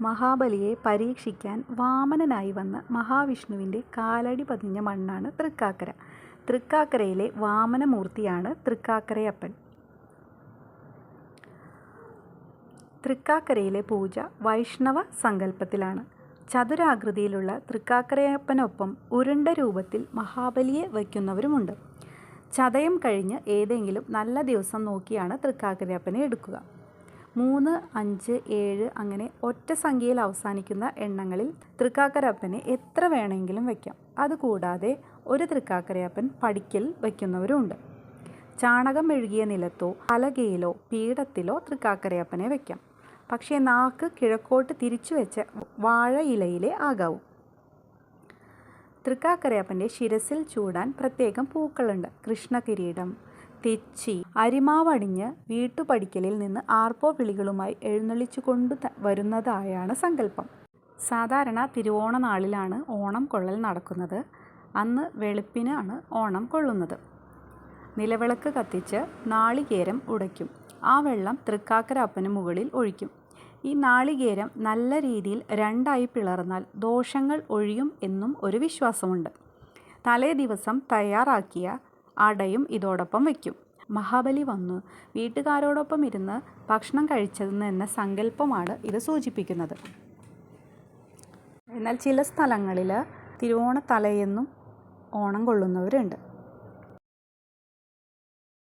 മഹാബലിയെ പരീക്ഷിക്കാൻ വാമനനായി വന്ന മഹാവിഷ്ണുവിന്റെ കാലടി പതിഞ്ഞ മണ്ണാണ് തൃക്കാക്കര. തൃക്കാക്കരയിലെ വാമനമൂർത്തിയാണ് തൃക്കാക്കരയപ്പൻ. തൃക്കാക്കരയിലെ പൂജ വൈഷ്ണവ സങ്കല്പത്തിലാണ്. ചതുരാകൃതിയിലുള്ള തൃക്കാക്കരയപ്പനൊപ്പം ഉരുണ്ട രൂപത്തിൽ മഹാബലിയെ വയ്ക്കുന്നവരുമുണ്ട്. ചതയം കഴിഞ്ഞ് ഏതെങ്കിലും നല്ല ദിവസം നോക്കിയാണ് തൃക്കാക്കരയപ്പനെ എടുക്കുക. മൂന്ന്, അഞ്ച്, ഏഴ് അങ്ങനെ ഒറ്റ സംഖ്യയിൽ അവസാനിക്കുന്ന എണ്ണങ്ങളിൽ തൃക്കാക്കരയപ്പനെ എത്ര വേണമെങ്കിലും വയ്ക്കാം. അതുകൂടാതെ ഒരു തൃക്കാക്കരയപ്പൻ പടിക്കൽ വയ്ക്കുന്നവരുമുണ്ട്. ചാണകം എഴുകിയ നിലത്തോ പലകയിലോ പീഠത്തിലോ തൃക്കാക്കരയപ്പനെ വയ്ക്കാം. പക്ഷേ നാക്ക് കിഴക്കോട്ട് തിരിച്ചു വെച്ച വാഴ ഇലയിലെ ആകാവൂ. തൃക്കാക്കരയപ്പന്റെ ശിരസിൽ ചൂടാൻ പ്രത്യേകം പൂക്കളുണ്ട്. കൃഷ്ണകിരീടം, തെച്ചി, അരിമാവണിഞ്ഞ് വീട്ടുപടിക്കലിൽ നിന്ന് ആർപ്പോ വിളികളുമായി എഴുന്നള്ളിച്ചുകൊണ്ടു വരുന്നതായാണ് സങ്കല്പം. സാധാരണ തിരുവോണ നാളിലാണ് ഓണം കൊള്ളൽ നടക്കുന്നത്. അന്ന് വെളുപ്പിനാണ് ഓണം കൊള്ളുന്നത്. നിലവിളക്ക് കത്തിച്ച് നാളികേരം ഉടയ്ക്കും. ആ വെള്ളം തൃക്കാക്കരാപ്പന് മുകളിൽ ഒഴിക്കും. ഈ നാളികേരം നല്ല രീതിയിൽ രണ്ടായി പിളർന്നാൽ ദോഷങ്ങൾ ഒഴിയും എന്നും ഒരു വിശ്വാസമുണ്ട്. തലേ ദിവസം തയ്യാറാക്കിയ അടയും ഇതോടൊപ്പം വയ്ക്കും. മഹാബലി വന്നു വീട്ടുകാരോടൊപ്പം ഇരുന്ന് ഭക്ഷണം കഴിച്ചതെന്ന സങ്കല്പമാണ് ഇത് സൂചിപ്പിക്കുന്നത്. എന്നാൽ ചില സ്ഥലങ്ങളിൽ തിരുവോണത്തലയെന്നും ഓണം കൊള്ളുന്നവരുണ്ട്.